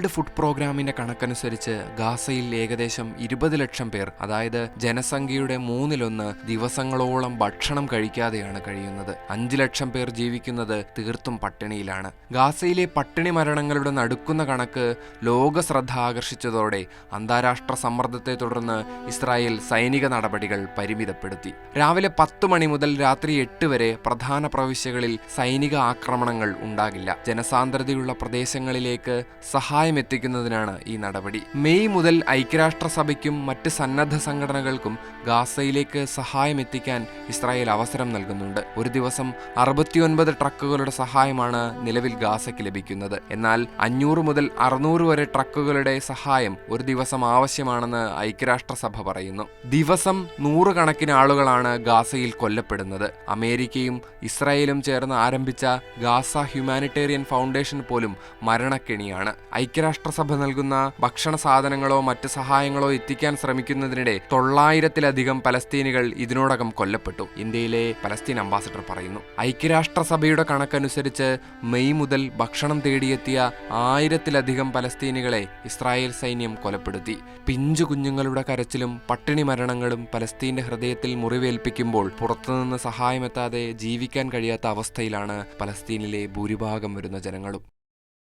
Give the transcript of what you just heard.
World food പ്രോഗ്രാമിന്റെ കണക്കനുസരിച്ച് ഗാസയിൽ ഏകദേശം ഇരുപത് ലക്ഷം പേർ അതായത് ജനസംഖ്യയുടെ മൂന്നിലൊന്ന് ദിവസങ്ങളോളം ഭക്ഷണം കഴിക്കാതെയാണ് കഴിയുന്നത്. അഞ്ചു ലക്ഷം പേർ ജീവിക്കുന്നത് തീർത്തും പട്ടിണിയിലാണ്. ഗാസയിലെ പട്ടിണി മരണങ്ങളുടെ നടുക്കുന്ന കണക്ക് ലോക ശ്രദ്ധ ആകർഷിച്ചതോടെ അന്താരാഷ്ട്ര സമ്മർദ്ദത്തെ തുടർന്ന് ഇസ്രായേൽ സൈനിക നടപടികൾ പരിമിതപ്പെടുത്തി. രാവിലെ പത്ത് മണി മുതൽ രാത്രി എട്ട് വരെ പ്രധാന പ്രവിശ്യകളിൽ സൈനിക ആക്രമണങ്ങൾ ഉണ്ടാകില്ല. ജനസാന്ദ്രതയുള്ള പ്രദേശങ്ങളിലേക്ക് സഹായം എത്തിക്കുന്നതിനാണ് ഈ നടപടി. മെയ് മുതൽ ഐക്യരാഷ്ട്രസഭയ്ക്കും മറ്റ് സന്നദ്ധ സംഘടനകൾക്കും ഗാസയിലേക്ക് സഹായം എത്തിക്കാൻ ഇസ്രായേൽ അവസരം നൽകുന്നുണ്ട്. ഒരു ദിവസം അറുപത്തിയൊൻപത് ട്രക്കുകളുടെ സഹായമാണ് നിലവിൽ ഗാസയ്ക്ക് ലഭിക്കുന്നത്. എന്നാൽ അഞ്ഞൂറ് മുതൽ അറുന്നൂറ് വരെ ട്രക്കുകളുടെ സഹായം ഒരു ദിവസം ആവശ്യമാണെന്ന് ഐക്യരാഷ്ട്രസഭ പറയുന്നു. ദിവസം നൂറുകണക്കിന് ആളുകളാണ് ഗാസയിൽ കൊല്ലപ്പെടുന്നത്. അമേരിക്കയും ഇസ്രായേലും ചേർന്ന് ആരംഭിച്ച ഗാസ ഹ്യൂമാനിറ്റേറിയൻ ഫൗണ്ടേഷൻ പോലും മരണക്കെണിയാണ്. ഐക്യരാഷ്ട്രസഭ നൽകുന്ന ഭക്ഷണ സാധനങ്ങളോ മറ്റ് സഹായങ്ങളോ എത്തിക്കാൻ ശ്രമിക്കുന്നതിനിടെ തൊള്ളായിരത്തിലധികം പലസ്തീനികൾ ഇതിനോടകം കൊല്ലപ്പെട്ടു. ഇന്ത്യയിലെ പലസ്തീൻ അംബാസഡർ പറയുന്നു ഐക്യരാഷ്ട്രസഭയുടെ കണക്കനുസരിച്ച് മെയ് മുതൽ ഭക്ഷണം തേടിയെത്തിയ ആയിരത്തിലധികം പലസ്തീനികളെ ഇസ്രായേൽ സൈന്യം കൊലപ്പെടുത്തി. പിഞ്ചു കുഞ്ഞുങ്ങളുടെ കരച്ചിലും പട്ടിണി മരണങ്ങളും പലസ്തീന്റെ ഹൃദയത്തിൽ മുറിവേൽപ്പിക്കുമ്പോൾ പുറത്തുനിന്ന് സഹായമെത്താതെ ജീവിക്കാൻ കഴിയാത്ത അവസ്ഥയിലാണ് പലസ്തീനിലെ ഭൂരിഭാഗം വരുന്ന ജനങ്ങളും.